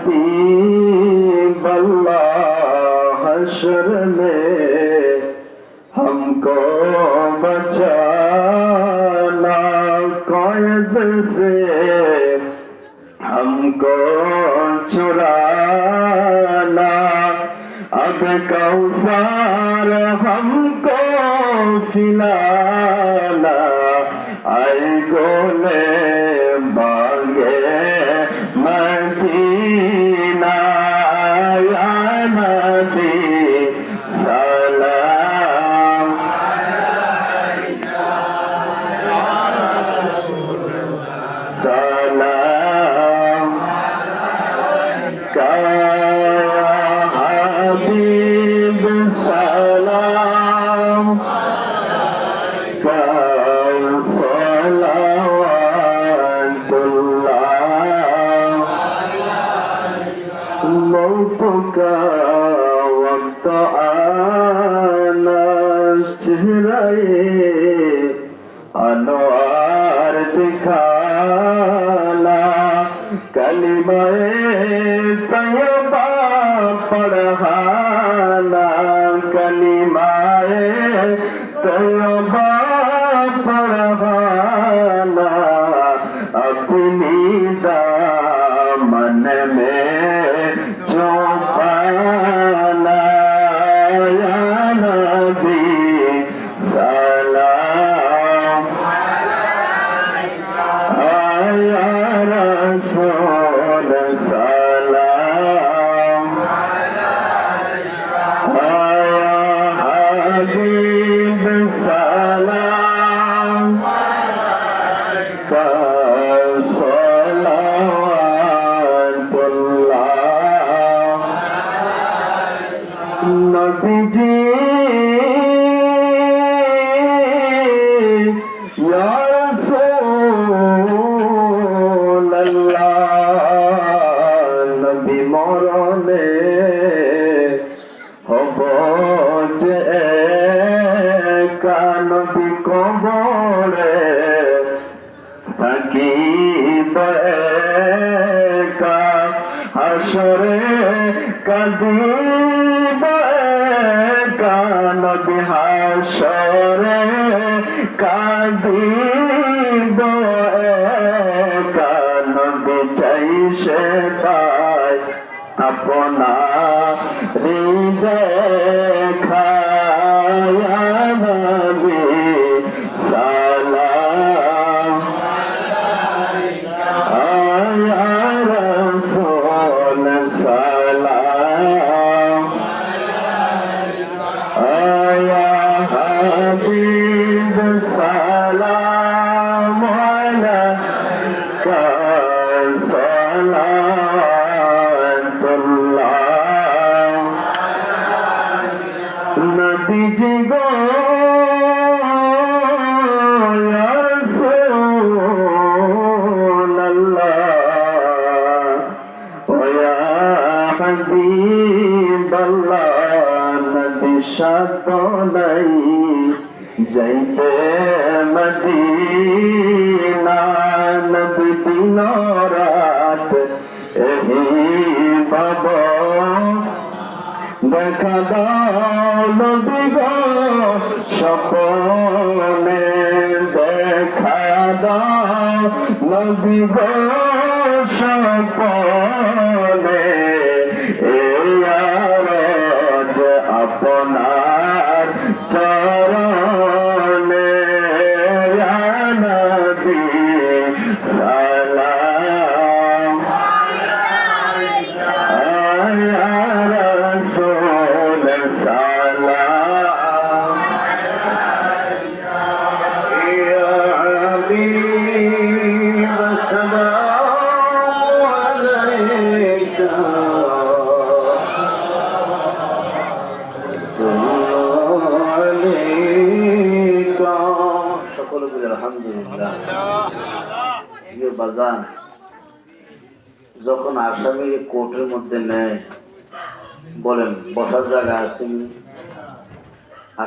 हबीब अल्लाह हशर में हमको बचाना कैद से हमको चुराना अब कौसार हमको खिलाना সালাম موتك وقت أنا چهرائي أنوار دکھالا کلمہ طیب का একা হাসরে কাঁদিব একা নবী হাসরে কাঁদিব। সালাম সাদ নাই যাইতে মদিনা দেখা দাও নবী দেখা দাও নবী আরজ আপনার বাজান। যখন আসামি কোর্টের মধ্যে নেয় বলেন বসার জায়গা আসেনি